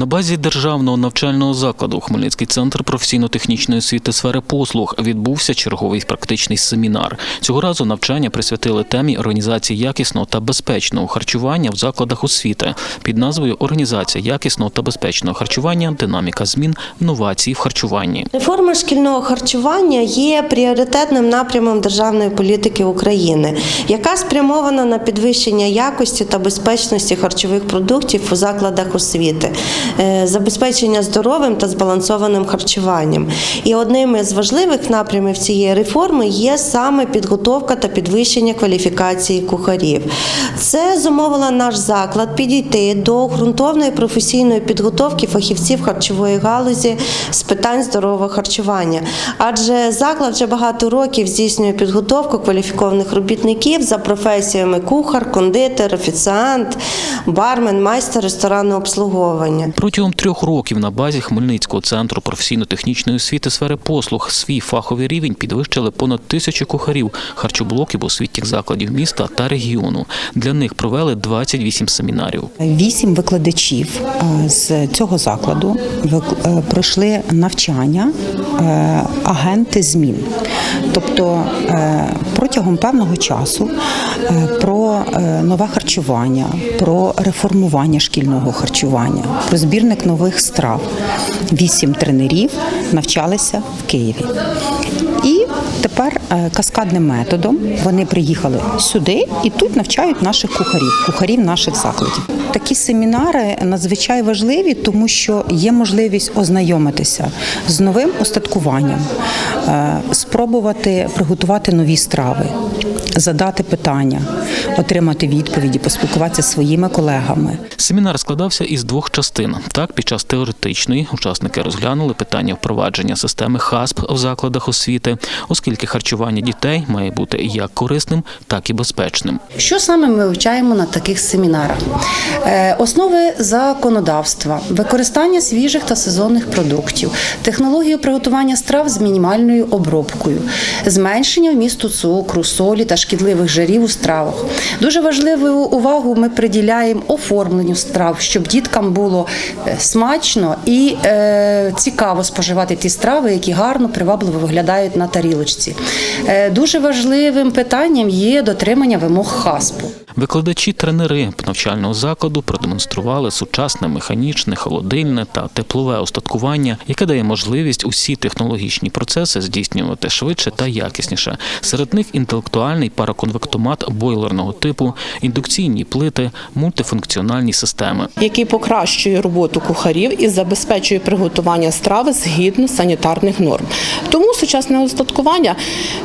На базі державного навчального закладу Хмельницький центр професійно-технічної освіти сфери послуг відбувся черговий практичний семінар. Цього разу навчання присвятили темі організації якісного та безпечного харчування в закладах освіти під назвою Організація якісного та безпечного харчування, динаміка змін, новації в харчуванні. Реформа шкільного харчування є пріоритетним напрямом державної політики України, яка спрямована на підвищення якості та безпечності харчових продуктів у закладах освіти, забезпечення здоровим та збалансованим харчуванням. І одним із важливих напрямів цієї реформи є саме підготовка та підвищення кваліфікації кухарів. Це зумовило наш заклад підійти до ґрунтовної професійної підготовки фахівців харчової галузі з питань здорового харчування. Адже заклад вже багато років здійснює підготовку кваліфікованих робітників за професіями кухар, кондитер, офіціант, бармен, майстер ресторанного обслуговування. Протягом трьох років на базі Хмельницького центру професійно-технічної освіти сфери послуг свій фаховий рівень підвищили понад тисячу кухарів харчоблоків освітніх закладів міста та регіону. Для них провели 28 семінарів. Вісім викладачів е, з цього закладу е, пройшли навчання е, агенти змін. Тобто протягом певного часу е, про е, нове харчування, про реформування шкільного харчування, про збірник нових страв. Вісім тренерів навчалися в Києві. І тепер е, каскадним методом вони приїхали сюди і тут навчають наших кухарів, кухарів наших закладів. Такі семінари надзвичай важливі, тому що є можливість ознайомитися з новим устаткуванням, е, спробувати приготувати нові страви, задати питання, отримати відповіді, поспілкуватися зі своїми колегами. Семінар складався із двох частин. Так, під час теоретичної учасники розглянули питання впровадження системи ХАСП в закладах освіти, оскільки харчування дітей має бути як корисним, так і безпечним. Що саме ми вивчаємо на таких семінарах? Е, Основи законодавства, використання свіжих та сезонних продуктів, технологію приготування страв з мінімальною обробкою, зменшення вмісту цукру, солі та шкідливих жирів у стравах. Дуже важливу увагу ми приділяємо оформленню страв, щоб діткам було е, смачно і е, цікаво споживати ті страви, які гарно, привабливо виглядають на тарілочці. Е, дуже важливим питанням є дотримання вимог ХАСПу. Викладачі тренери навчального закладу продемонстрували сучасне механічне, холодильне та теплове устаткування, яке дає можливість усі технологічні процеси здійснювати швидше та якісніше. Серед них інтелектуальний параконвектомат бойлерного типу, індукційні плити, мультифункціональні системи. який покращує роботу кухарів і забезпечує приготування страви згідно санітарних норм. Тому сучасне устаткування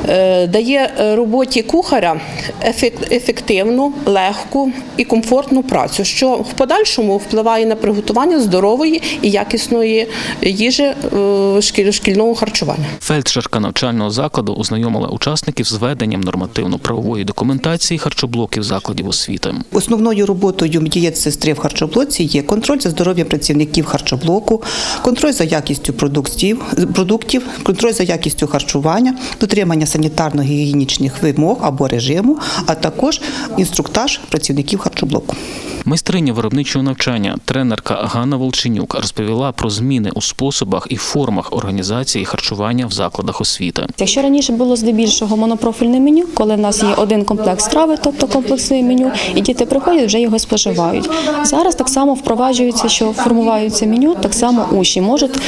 е, дає роботі кухаря ефект- ефективну, легку і комфортну працю, що в подальшому впливає на приготування здорової і якісної їжі е, шкільного харчування. Фельдшерка навчального закладу ознайомила учасників з веденням нормативно-правової документації харчоблоків закладів освіти. Основною роботою дієтсестри в харчоблоці є контроль за здоров'ям працівників харчоблоку, контроль за якістю продуктів, продуктів, контроль за якістю харчування, дотримання санітарно-гігієнічних вимог або режиму, а також інструктаж працівників харчоблоку. Майстриня виробничого навчання, тренерка Ганна Волченюк розповіла про зміни у способах і формах організації харчування в закладах освіти. Якщо раніше було здебільшого монопрофільне меню, коли в нас є один комплекс страви, тобто комплексне меню, і діти приходять, вже його споживають. Зараз так само впроваджується, що формується меню, так само учні можуть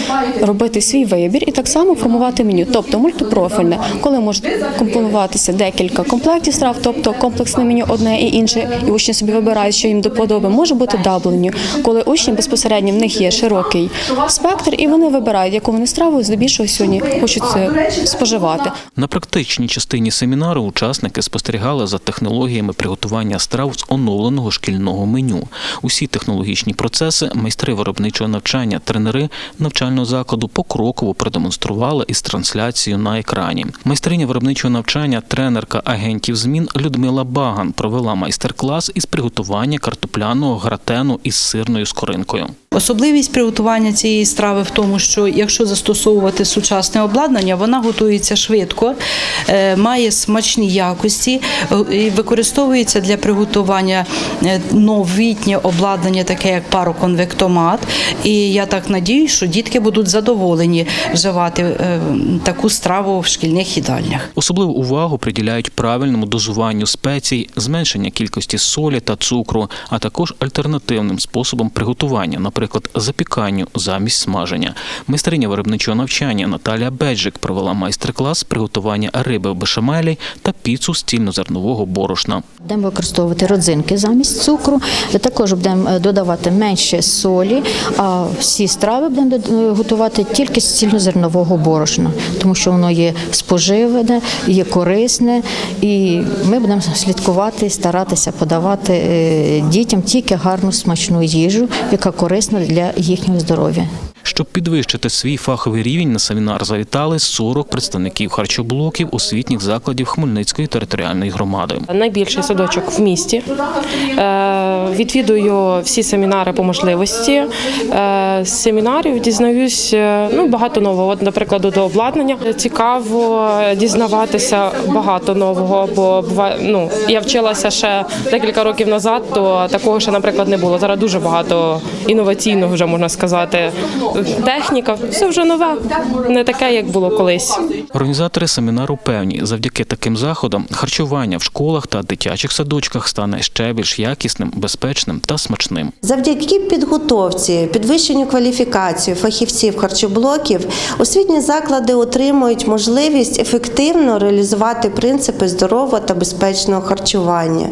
робити свій вибір і так само формувати меню, тобто мультипрофільне, коли можуть компонуватися декілька комплектів страв, тобто комплексне меню одне і інше, і учні собі вибирають, що їм до подоби. Може бути даблення, коли учні безпосередньо в них є широкий спектр, і вони вибирають, яку вони страву здебільшого сьогодні хочуть споживати. На практичній частині семінару учасники спостерігали за технологіями приготування страв з оновленого шкільного меню. Усі технологічні процеси, майстри виробничого навчання, тренери навчального закладу покроково продемонстрували із трансляцією на екрані. Майстриня виробничого навчання, тренерка агентів змін Людмила Баган провела майстер-клас із приготування картопляного гратену із сирною скоринкою. Особливість приготування цієї страви в тому, що якщо застосовувати сучасне обладнання, вона готується швидко, е, має смачні якості е, і використовується для приготування е, новітнє обладнання, таке як пароконвектомат. І я так надію, що дітки будуть задоволені вживати таку страву в шкільних їдальнях. Особливу увагу приділяють правильному дозуванню спецій, зменшення кількості солі та цукру, а також альтернативним способом приготування, наприклад, запіканню замість смаження. Майстриня виробничого навчання Наталія Беджик провела майстер-клас приготування риби в бешамелі та піцу з цільнозернового борошна. Будемо використовувати родзинки замість цукру. Також будемо е, додавати менше солі, а всі страви будемо готувати тільки з цільнозернового борошна, тому що воно є споживане, є корисне, і ми будемо слідкувати, старатися подавати е, дітям тільки гарну смачну їжу, яка корисна для їхнього здоров'я. Щоб підвищити свій фаховий рівень, на семінар завітали 40 представників харчоблоків освітніх закладів Хмельницької територіальної громади. Найбільший садочок в місті. Е, Відвідую всі семінари по можливості. Е, З семінарів дізнаюсь е, ну, багато нового. От, наприклад, до обладнання цікаво дізнаватися багато нового, бо ну, я вчилася ще декілька років назад, то такого ще, наприклад, не було. Зараз дуже багато інноваційного, вже можна сказати. Техніка, все вже нове, не таке, як було колись. Організатори семінару певні, завдяки таким заходам харчування в школах та дитячих садочках стане ще більш якісним, безпечним та смачним. Завдяки підготовці, підвищенню кваліфікації фахівців харчоблоків, освітні заклади отримують можливість ефективно реалізувати принципи здорового та безпечного харчування,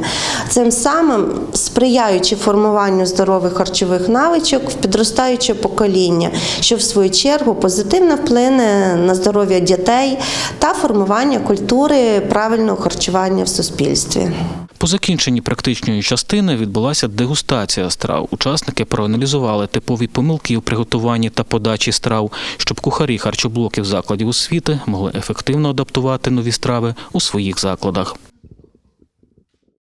цим самим сприяючи формуванню здорових харчових навичок в підростаюче покоління, що в свою чергу позитивно вплине на здоров'я дітей та формування культури правильного харчування в суспільстві. По закінченні практичної частини відбулася дегустація страв. Учасники проаналізували типові помилки у приготуванні та подачі страв, щоб кухарі харчоблоків закладів освіти могли ефективно адаптувати нові страви у своїх закладах.